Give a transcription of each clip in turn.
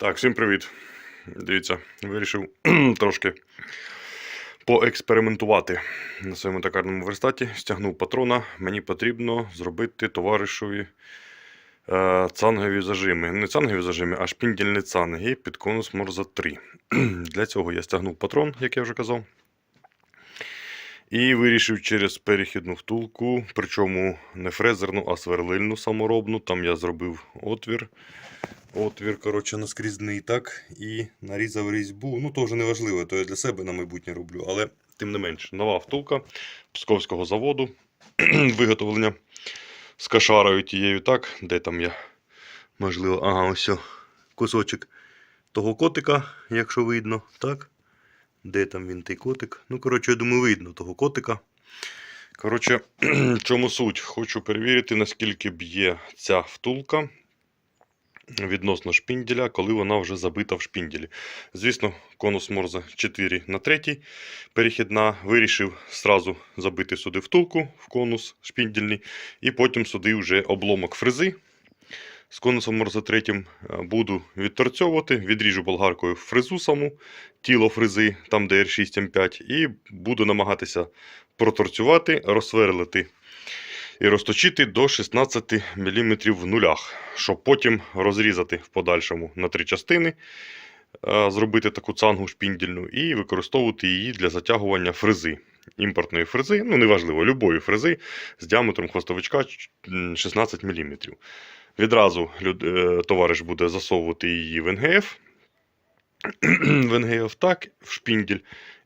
Так, всім привіт. Дивіться, вирішив трошки поекспериментувати на своєму токарному верстаті. Стягнув патрона. Мені потрібно зробити товаришові е, цангові зажими. Не цангові зажими, а шпіндільні цанги під конус Морза 3. Для цього я стягнув патрон, як я вже казав. І вирішив через перехідну втулку, причому не фрезерну, а сверлильну саморобну. Там я зробив отвір. Отвір, коротше, наскрізний так. І нарізав різьбу. Ну, то вже не важливо, то я для себе на майбутнє роблю. Але тим не менш, нова втулка Псковського заводу. Виготовлення з кашарою тією, так. Де там я? Можливо, ага, ось кусочок того котика, якщо видно, так. Де там він той котик? Ну, коротше, я думаю, видно того котика. Коротше, чому суть? Хочу перевірити, наскільки б'є ця втулка відносно шпінділя, коли вона вже забита в шпінділі. Звісно, конус Морза 4 на 3 перехідна. Вирішив сразу забити сюди втулку в конус шпіндільний, і потім сюди вже обломок фрези. З конусом Морза 3 буду відторцьовувати, відріжу болгаркою фрезу саму, тіло фрези, там де R6M5, і буду намагатися проторцювати, розсверлити і розточити до 16 мм в нулях, щоб потім розрізати в подальшому на три частини, е, зробити таку цангу шпіндільну і використовувати її для затягування фрези. Імпортної фрези, ну неважливо, любої фрези з діаметром хвостовичка 16 мм. Відразу е, товариш буде засовувати її в НГФ, в НГФ так, в шпінділь,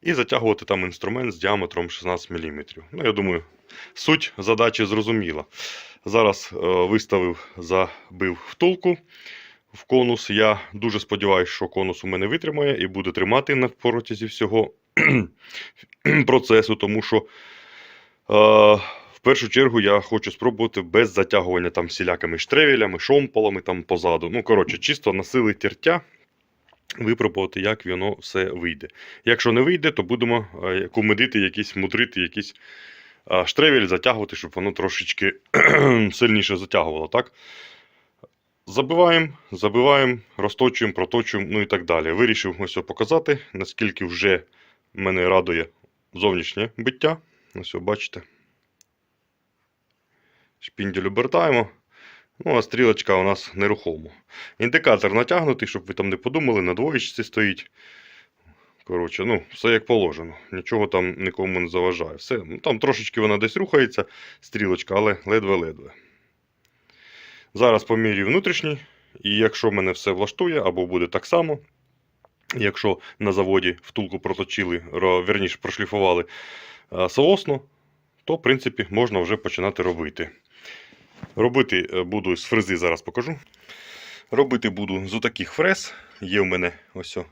і затягувати там інструмент з діаметром 16 мм. Ну, я думаю, суть задачі зрозуміла. Зараз е, виставив, забив втулку в конус. Я дуже сподіваюся, що конус у мене витримає і буде тримати на протязі всього процесу, тому що. Першу чергу я хочу спробувати без затягування там всілякими штревелями, шомполами там позаду. Ну, коротше, чисто на сили тертя випробувати, як воно все вийде. Якщо не вийде, то будемо е, кумедити якісь, мудрити якісь е, штревель, затягувати, щоб воно трошечки сильніше затягувало. так? Забиваємо, забиваємо, розточуємо, проточуємо, ну і так далі. Вирішив ось показати, наскільки вже мене радує зовнішнє биття. Ось, бачите. Шпінділь обертаємо. Ну, а стрілочка у нас нерухома. Індикатор натягнутий, щоб ви там не подумали, на двоєчці стоїть. Коротше, ну, все як положено. Нічого там нікому не заважає. Все. Ну, там трошечки вона десь рухається, стрілочка, але ледве-ледве. Зараз помірюю внутрішній. І якщо мене все влаштує, або буде так само, якщо на заводі втулку проточили, ро- вірніше прошліфували соосно, то, в принципі, можна вже починати робити. Робити е, буду з фрези, зараз покажу. Робити буду з таких фрез. Є у мене ось о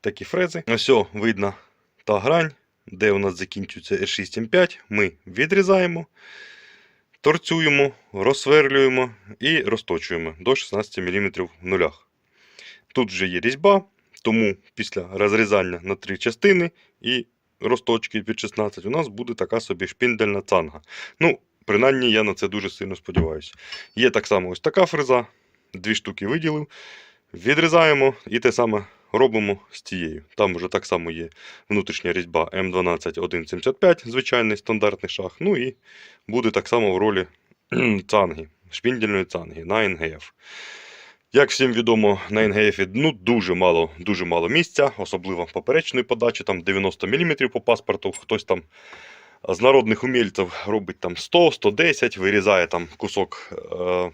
такі фрези. Ось о, видно та грань, де у нас закінчується R6M5. Ми відрізаємо, торцюємо, розсверлюємо і розточуємо до 16 мм в нулях. Тут вже є різьба, тому після розрізання на три частини і розточки під 16 у нас буде така собі шпіндельна цанга. Ну, Принаймні, я на це дуже сильно сподіваюся. Є так само ось така фреза. Дві штуки виділив. Відрізаємо і те саме робимо з цією. Там вже так само є внутрішня різьба М12 175, звичайний стандартний шах. Ну і буде так само в ролі цанги, шпіндільної цанги на НГФ. Як всім відомо, на НГФ ну, дуже мало дуже мало місця, особливо поперечної подачі, там 90 мм по паспорту, хтось там з народних умільців робить там 100, 110, вирізає там кусок е,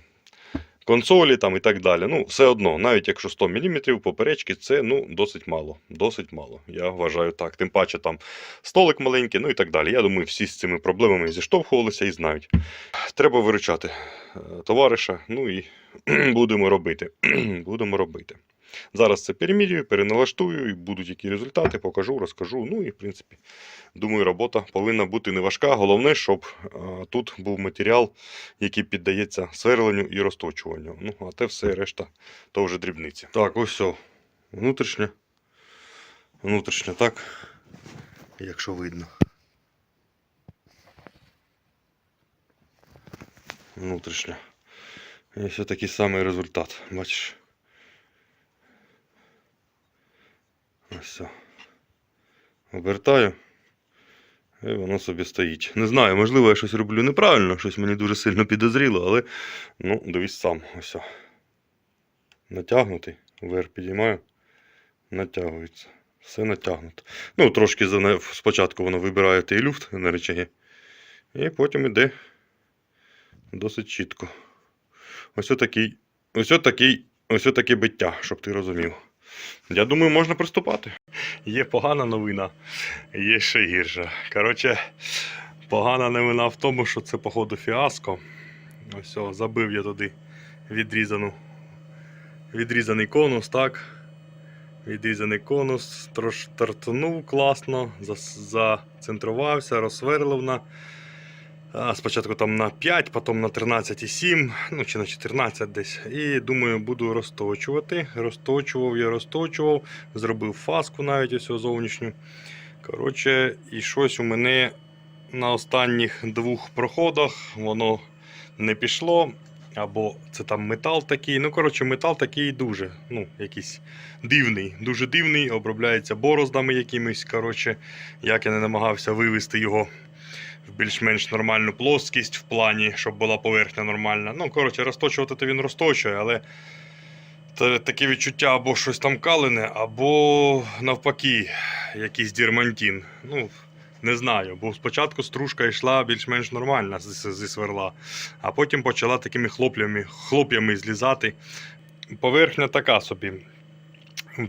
консолі там і так далі. Ну, все одно, навіть якщо 100 мм поперечки, це ну, досить мало. Досить мало. Я вважаю так. Тим паче там столик маленький, ну і так далі. Я думаю, всі з цими проблемами зіштовхувалися і знають. Треба виручати е, товариша, ну і будемо робити. будемо робити. Зараз це перемірюю, переналаштую, і будуть які результати, покажу, розкажу. Ну і в принципі, думаю, робота повинна бути не важка. Головне, щоб е, тут був матеріал, який піддається сверленню і розточуванню. Ну, а те все решта то вже дрібниці. Так, ось все. Внутрішнє. Внутрішнє так. Якщо видно. Внутрішнє. І все такий самий результат. Бачиш? Ось. Обертаю. І воно собі стоїть. Не знаю, можливо, я щось роблю неправильно, щось мені дуже сильно підозріло, але ну, дивись сам. Ось. Натягнутий. Вверх підіймаю. Натягується. Все натягнуто. Ну, трошки спочатку воно вибирає той люфт на речаги. І потім іде досить чітко. Ось отакий, ось отакий, ось отаке биття, щоб ти розумів. Я думаю, можна приступати. Є погана новина, є ще гірша. Коротше, погана новина в тому, що це, походу, фіаско. Ось, забив я туди відрізану, відрізаний конус, так. Відрізаний конус, трош тартанув класно, зацентрувався, розсверлив на. Спочатку там на 5, потім на 13,7, ну чи на 14 десь. І думаю, буду розточувати. Розточував я, розточував, зробив фаску навіть ось зовнішню. Коротше, і щось у мене на останніх двох проходах воно не пішло. Або це там метал такий. Ну, коротше, метал такий дуже, ну, якийсь дивний, дуже дивний, обробляється бороздами якимись. Коротше, як я не намагався вивести його в більш-менш нормальну плоскість в плані, щоб була поверхня нормальна. Ну, коротше, розточувати то він розточує, але та- таке відчуття або щось там калене, або навпаки, якийсь дірмантін. Ну, не знаю, бо спочатку стружка йшла більш-менш нормальна зі сверла, а потім почала такими хлоп'ями, хлоп'ями злізати. Поверхня така собі.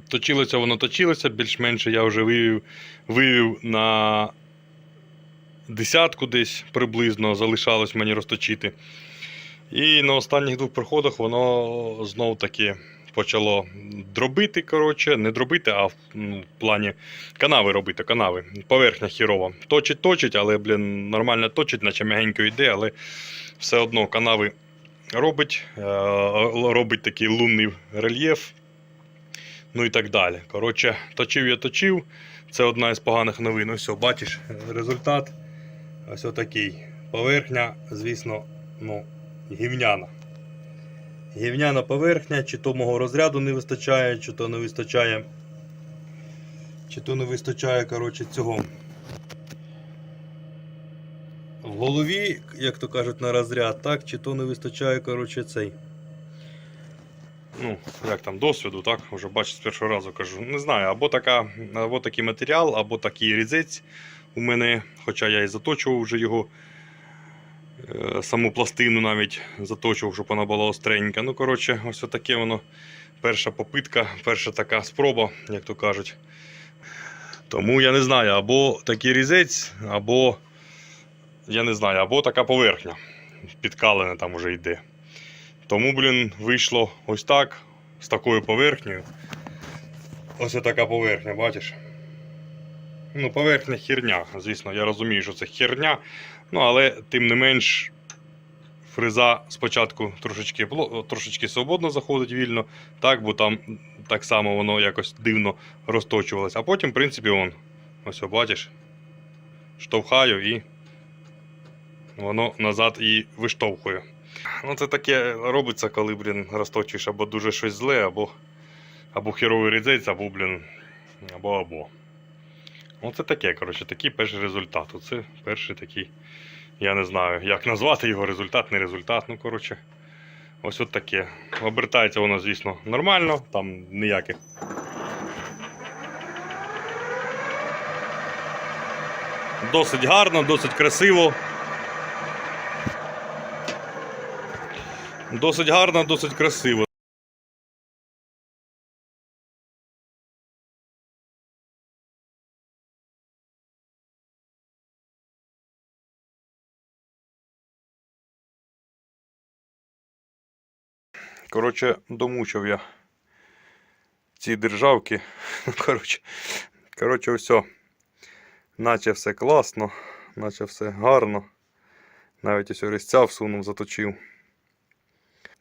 Точилося воно точилося, більш-менше я вже вивів, вивів на десятку десь приблизно залишалось мені розточити. І на останніх двох проходах воно знов таки почало дробити. коротше, Не дробити, а в, ну, в плані канави робити, канави. Поверхня хірова. Точить, точить, але, блін, нормально точить, наче м'ягенько йде, але все одно канави робить, е, робить такий лунний рельєф. Ну і так далі. Коротше, точив я точив. Це одна із поганих новин. Ось, бачиш, результат. Ось отакий. Поверхня, звісно, ну, гівняна. Гівняна поверхня, чи то мого розряду не вистачає, чи то не вистачає. Чи то не вистачає, коротше, цього. В голові, як то кажуть, на розряд, так, чи то не вистачає, коротше, цей. Ну, як там, досвіду, так? Вже бачиш, з першого разу кажу. Не знаю, або, така, або такий матеріал, або такий різець у мене, хоча я і заточував вже його е, саму пластину навіть заточував, щоб вона була остренька. Ну, коротше, ось таке воно. Перша попитка, перша така спроба, як то кажуть. Тому я не знаю, або такий різець, або я не знаю, або така поверхня. Підкалене там вже йде. Тому, блін, вийшло ось так, з такою поверхнею. Ось така поверхня, бачиш? Ну, поверхня херня. Звісно, я розумію, що це херня. Ну, але тим не менш, фреза спочатку трошечки, трошечки свободно заходить вільно, так, бо там так само воно якось дивно розточувалося. А потім, в принципі, он, ось бачиш, штовхаю і воно назад і виштовхує. Ну, це таке робиться, коли, блін, розточуєш або дуже щось зле, або, або херовий різець, або, блін, або або. Ну, це таке, коротше, такий перший результат. Оце перший такий. Я не знаю, як назвати його результат, не результат. Ну, коротше, ось от таке. Обертається воно, звісно, нормально, там ніяких. Досить гарно, досить красиво. Досить гарно, досить красиво. Коротше, домучив я ці державки. Коротше, коротше, все. Наче все класно, наче все гарно. Навіть ось резця всунув, заточив.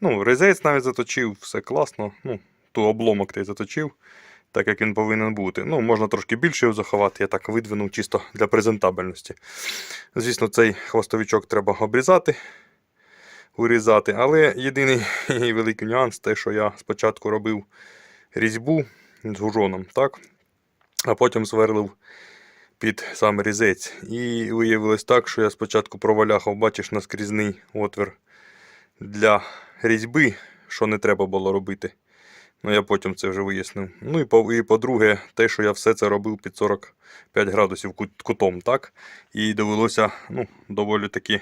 Ну, резець навіть заточив, все класно. Ну, ту обломок той заточив, так як він повинен бути. Ну, можна трошки більше його заховати, я так видвинув чисто для презентабельності. Звісно, цей хвостовичок треба обрізати, урізати. Але єдиний великий нюанс те, що я спочатку робив різьбу з гужоном. так? а потім сверлив під сам різець. І виявилось так, що я спочатку проваляхав, бачиш, наскрізний отвір для різьби, що не треба було робити. Ну, я потім це вже вияснив. Ну і, по, по-друге, те, що я все це робив під 45 градусів кут- кутом, так? І довелося ну, доволі таки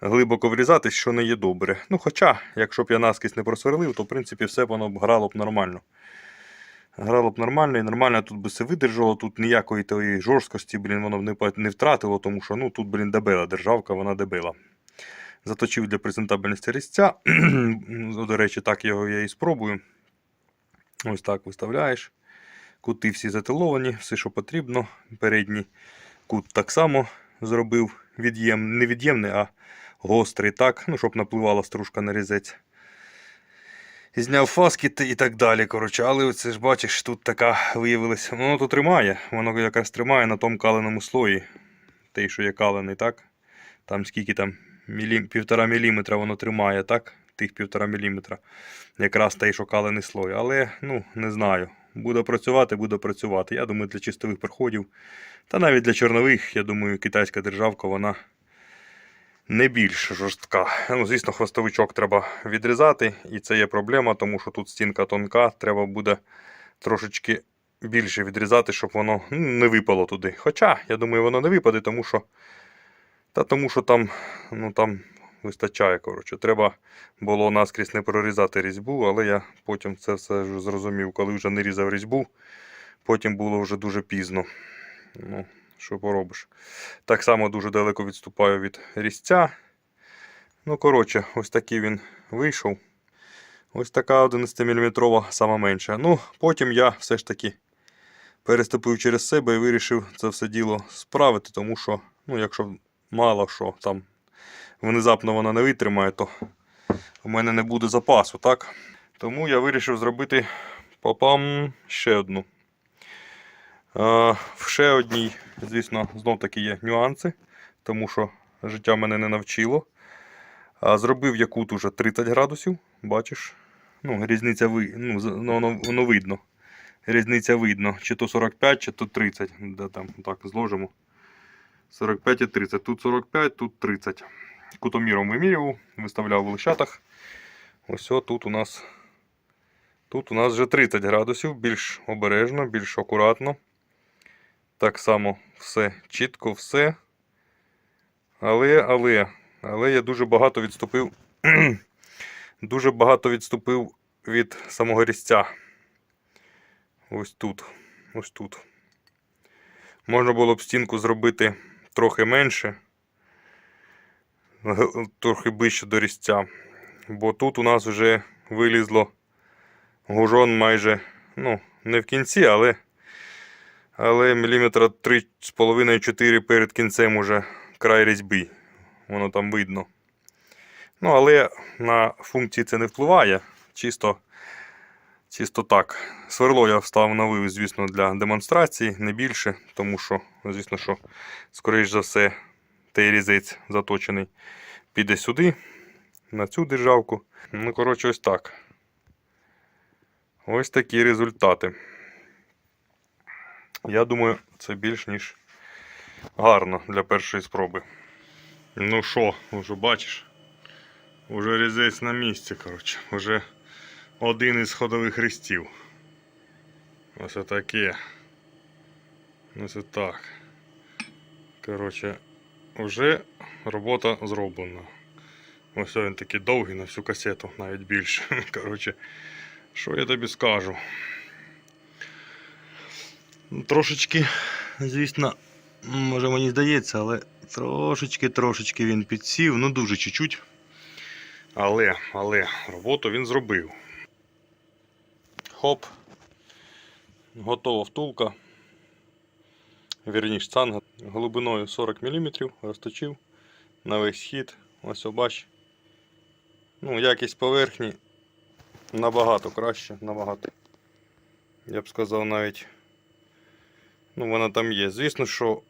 глибоко врізатись, що не є добре. Ну, хоча, якщо б я наскрізь не просверлив, то в принципі все воно б грало б нормально. Грало б нормально і нормально тут би все видержало, тут ніякої тої жорсткості, блін, воно б не, не втратило, тому що ну, тут, блін, дебела державка, вона дебела. Заточив для презентабельності різця. До речі, так його я і спробую. Ось так виставляєш. Кути всі затиловані, все, що потрібно. Передній кут так само зробив від'єм, не від'ємний, а гострий, так, ну, щоб напливала стружка на різець. Зняв фаски і так далі. Коротше. Але це ж бачиш, тут така виявилася. Воно тут тримає, воно якраз тримає на тому каленому слої. Той, що є калений, так? Там скільки там мілі... півтора міліметра воно тримає, так? Тих півтора міліметра. Якраз той, що калений слой. Але ну, не знаю. Буде працювати, буде працювати. Я думаю, для чистових приходів. Та навіть для чорнових, я думаю, китайська державка, вона не більш жорстка. Ну, звісно, хвостовичок треба відрізати, і це є проблема, тому що тут стінка тонка, треба буде трошечки більше відрізати, щоб воно ну, не випало туди. Хоча, я думаю, воно не випаде, тому що, та тому що там, ну, там вистачає. Коротше. Треба було наскрізь не прорізати різьбу, але я потім це все зрозумів, коли вже не різав різьбу, потім було вже дуже пізно. Ну, що поробиш. Так само дуже далеко відступаю від різця. Ну, коротше, ось такий він вийшов. Ось така 11-мм сама менша. Ну, потім я все ж таки переступив через себе і вирішив це все діло справити, тому що, ну, якщо мало що там внезапно вона не витримає, то у мене не буде запасу, так? Тому я вирішив зробити попам ще одну. Е, В ще одній, звісно, знов таки є нюанси, тому що життя мене не навчило. Зробив я кут уже 30 градусів, бачиш. Ну, різниця ви... ну, ну, воно, воно видно. Різниця видно, чи то 45, чи то 30. Де там так зложимо. 45 і 30. Тут 45, тут 30. Кутоміром вимірював, виставляв в лищатах. Ось тут у нас. Тут у нас вже 30 градусів, більш обережно, більш акуратно. Так само все чітко, все. Але, але, але я дуже багато відступив. дуже багато відступив від самого різця. Ось тут. Ось тут. Можна було б стінку зробити трохи менше, трохи ближче до різця. Бо тут у нас вже вилізло гужон майже, ну, не в кінці, але але міліметра 3,5-4 перед кінцем уже край різьби. Воно там видно. Ну, але на функції це не впливає. Чисто, чисто так. Сверло я встановив, звісно, для демонстрації, не більше, тому що, звісно, що, скоріш за все, той різець заточений піде сюди, на цю державку. Ну, коротше, ось так. Ось такі результати. Я думаю, це більш ніж гарно для першої спроби. Ну що, вже бачиш? Уже різець на місці, коротше. Уже один із ходових хрестів. Ось таке. Ось так. Коротше, вже робота зроблена. Ось він такий довгий на всю касету, навіть більше. Коротше, що я тобі скажу? Трошечки, звісно, може мені здається, але трошечки, трошечки він підсів, ну дуже чуть-чуть. Але, але роботу він зробив. Хоп. Готова втулка. Вірніш, цанга глибиною 40 мм розточив на весь хід. Ось обач. Ну, якість поверхні набагато краще, набагато. Я б сказав навіть. Ну, вона там є. Звісно, що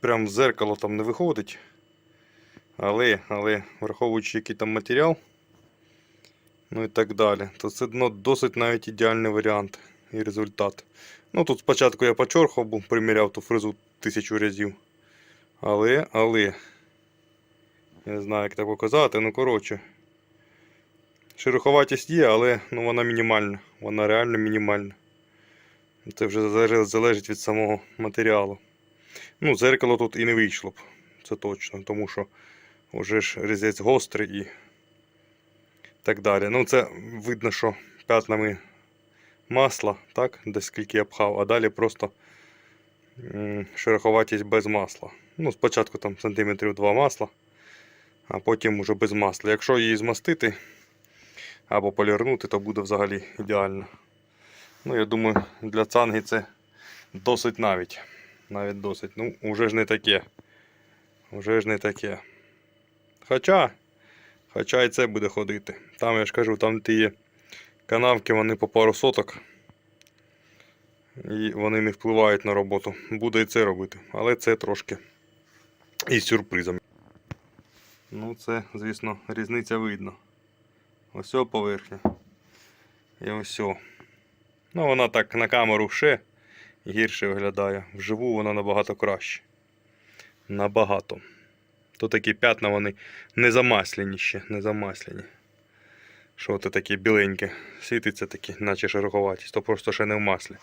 прям зеркало там не виходить. Але, але враховуючи який там матеріал, ну і так далі, то це ну, досить навіть ідеальний варіант і результат. Ну тут спочатку я почорхав, був, приміряв ту фрезу тисячу разів. Але, але. Я не знаю, як так показати, ну коротше. Шероховатість є, але ну, вона мінімальна. Вона реально мінімальна. Це вже залежить- від самого матеріалу. Ну, зеркало тут і не вийшло б. Це точно, тому що вже ж різець гострий і так далі. Ну, це видно, що п'ятнами масла, так, десь скільки я пхав, а далі просто шероховатість без масла. Ну, спочатку там сантиметрів 2 масла, а потім уже без масла. Якщо її змастити або полірнути, то буде взагалі ідеально. Ну, я думаю, для цанги це досить навіть. Навіть досить. Ну, уже ж не таке. Уже ж не таке. Хоча, хоча і це буде ходити. Там, я ж кажу, там ті канавки, вони по пару соток. І вони не впливають на роботу. Буде і це робити. Але це трошки із сюрпризом. Ну, це, звісно, різниця видно. Ось поверхня. І ось. Ну, вона так на камеру ще гірше виглядає. Вживу вона набагато краще. Набагато. То такі п'ятна вони не замаслені ще, не замаслені. Що це такі біленькі, світиться такі, наче шероховатість, то просто ще не в маслі.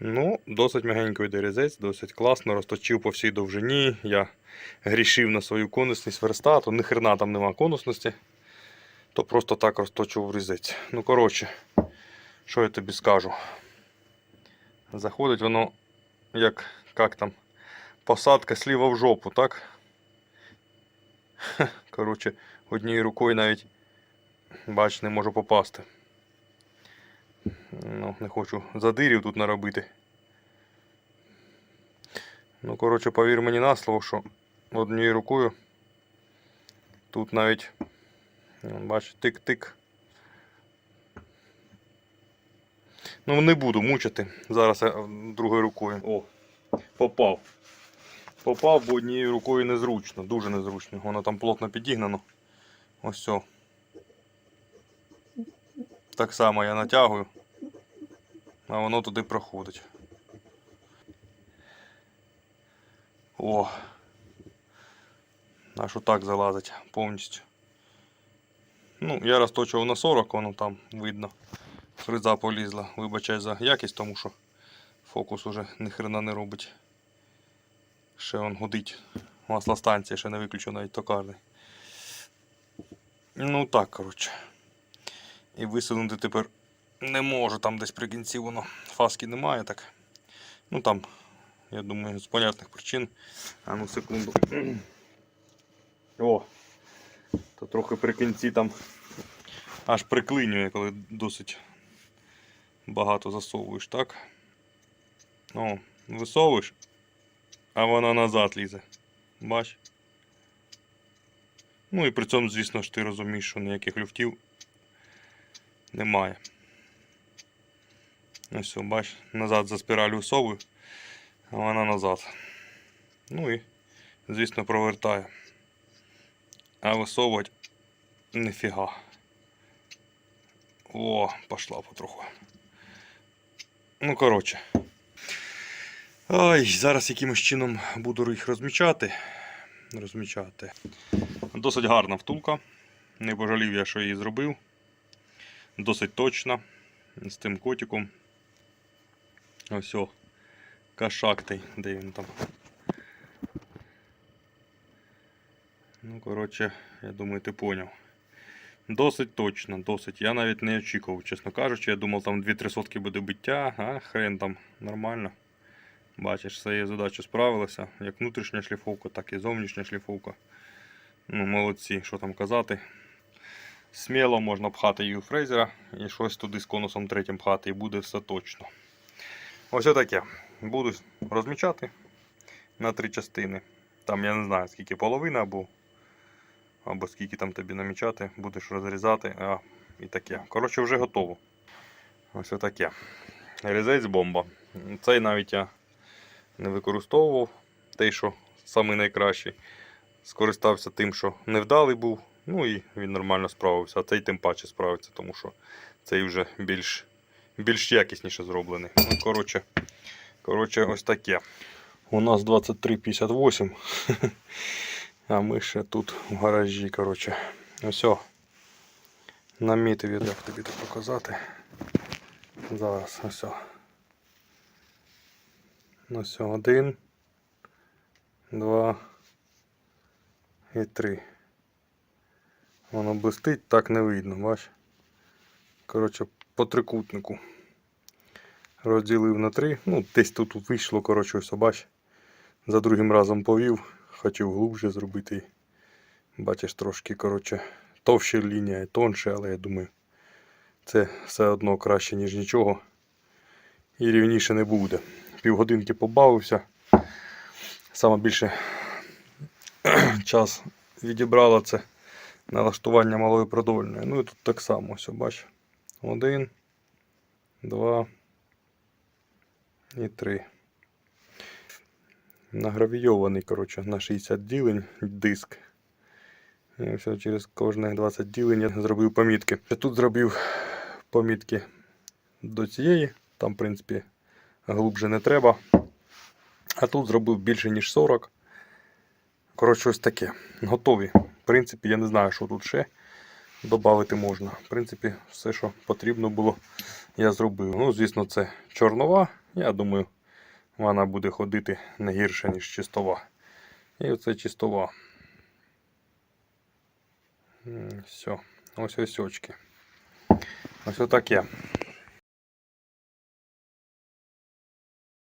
Ну, досить м'ягенько йде різець, досить класно, розточив по всій довжині. Я грішив на свою конусність верстату, ні хрена там нема конусності. То просто так розточив різець. Ну, коротше, що я тобі скажу? Заходить воно, як, як там, посадка сліва в жопу, так? Коротше, однією рукою навіть, бач, не можу попасти. Ну, не хочу задирів тут наробити. Ну, коротше, повір мені на слово, що однією рукою тут навіть, бач, тик-тик. Ну, не буду мучити. Зараз другою рукою. О, попав. Попав, бо однією рукою незручно, дуже незручно. Воно там плотно підігнано. Ось все. Так само я натягую, а воно туди проходить. О. Аж отак залазить повністю. Ну, я розточував на 40, воно там видно. Фреза полізла. Вибачай за якість, тому що фокус уже ніхрена не робить. Ще он гудить. Маслостанція ще не виключена навіть токарний. Ну так, коротше. І висунути тепер не можу, там десь при кінці воно фаски немає так. Ну там, я думаю, з понятних причин. А ну секунду. О! То трохи при кінці там аж приклинює, коли досить багато засовуєш, так? О, висовуєш, а вона назад лізе. Бач? Ну і при цьому, звісно ж, ти розумієш, що ніяких люфтів немає. Ось, все, бач, назад за спіраль висовую, а вона назад. Ну і, звісно, провертає. А висовувати ніфіга. О, пошла потроху. Ну, коротше. Ой, зараз якимось чином буду їх розмічати. Розмічати. Досить гарна втулка. Не пожалів я, що її зробив. Досить точна. З тим котиком. Ось о. Кашактий, де він там. Ну, коротше, я думаю, ти поняв. Досить точно, досить. Я навіть не очікував, чесно кажучи. Я думав, там 2-3 сотки буде биття, а хрен там нормально. Бачиш, своєю задачею справилися. Як внутрішня шліфовка, так і зовнішня шліфовка. Ну, молодці, що там казати. Сміло можна пхати її у фрезера і щось туди з конусом третім пхати, і буде все точно. Ось таке. Буду розмічати на три частини. Там я не знаю, скільки половина або, або скільки там тобі намічати, будеш розрізати, а і таке. Коротше, вже готово. Ось таке. Різець бомба. Цей навіть я не використовував. Той, що самий найкращий. Скористався тим, що невдалий був. Ну і він нормально справився. А цей тим паче справиться, тому що цей вже більш більш якісніше зроблений. Ну, коротше, коротше, ось таке. У нас 23.58. А ми ще тут в гаражі, коротше. Ось. о. Намітив, я- як тобі це показати. Зараз ось. о. Ось о, один, два і три. Воно блистить, так не видно, бач. Коротше, по трикутнику. Розділив на три. Ну, десь тут вийшло, коротше, ось, бач. За другим разом повів, хотів глубже зробити. Бачиш, трошки, коротше, товща лінія тонше, але я думаю, це все одно краще, ніж нічого. І рівніше не буде. Півгодинки побавився. Саме більше час відібрало це налаштування малої продольної. Ну і тут так само, ось, бач. Один, два і три. Награвійований, коротше, на 60 ділень диск. І все через кожне 20 ділень я зробив помітки. Тут зробив помітки до цієї, там, в принципі, глубже не треба. А тут зробив більше, ніж 40. Коротше, ось таке. Готові. В принципі, я не знаю, що тут ще додати можна. В принципі, все, що потрібно було, я зробив. Ну, звісно, це чорнова. Я думаю, вона буде ходити не гірше, ніж чистова. І оце чистова. Все. Ось ось очки. Ось отаке.